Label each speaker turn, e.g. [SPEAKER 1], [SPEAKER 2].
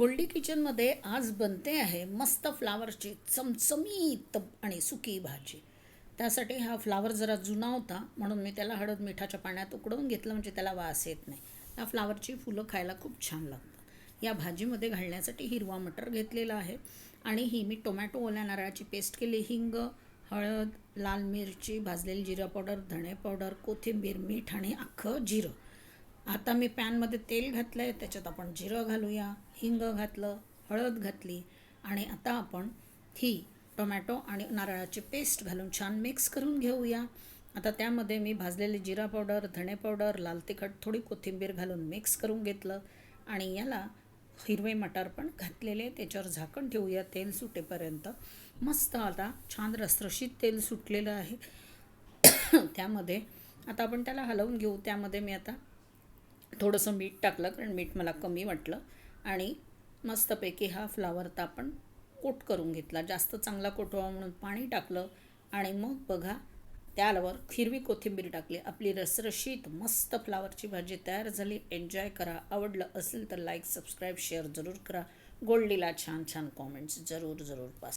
[SPEAKER 1] गोल्डी किचनमध्ये आज बनते आहे मस्त फ्लावरची चमचमीत आणि सुकी भाजी. त्यासाठी हा फ्लावर जरा जुना होता म्हणून मी त्याला हळद मिठाच्या पाण्यात उकडवून घेतलं म्हणजे त्याला वास येत नाही. या फ्लावरची फुलं खायला खूप छान लागतात. या भाजीमध्ये घालण्यासाठी हिरवा मटर घेतलेला आहे आणि ही मी टोमॅटो ओल्या नारळाची पेस्ट केली. हिंग हळद लाल मिरची भाजलेली जिरा पावडर धणे पावडर कोथिंबीर मीठ आणि अख्खं जिरं. आता मी पॅनमध्ये तेल घातलं आहे त्याच्यात आपण जिरं घालूया हिंग घातलं हळद घातली आणि आता आपण ही टोमॅटो आणि नारळाची पेस्ट घालून छान मिक्स करून घेऊया. आता त्यामध्ये मी भाजलेली जिरा पावडर धणे पावडर लाल तिखट थोडी कोथिंबीर घालून मिक्स करून घेतलं आणि याला हिरवे मटार पण घातलेले त्याच्यावर झाकण ठेवूया तेल सुटेपर्यंत. मस्त आता छान रसरशीत तेल सुटलेलं आहे. त्यामध्ये आता आपण त्याला हलवून घेऊ. त्यामध्ये मी आता थोडंसं मीठ टाकलं कारण मीठ मला कमी वाटलं. आणि मस्तपैकी हा फ्लावर तर आपण कोट करून घेतला. जास्त चांगला कोटवा म्हणून पाणी टाकलं आणि मग बघा त्यावर हिरवी कोथिंबीर टाकली. आपली रसरशीत मस्त फ्लावरची भाजी तयार झाली. एन्जॉय करा. आवडलं असेल तर लाईक सबस्क्राईब शेअर जरूर करा. गोल्डीला छान छान कॉमेंट्स जरूर जरूर पास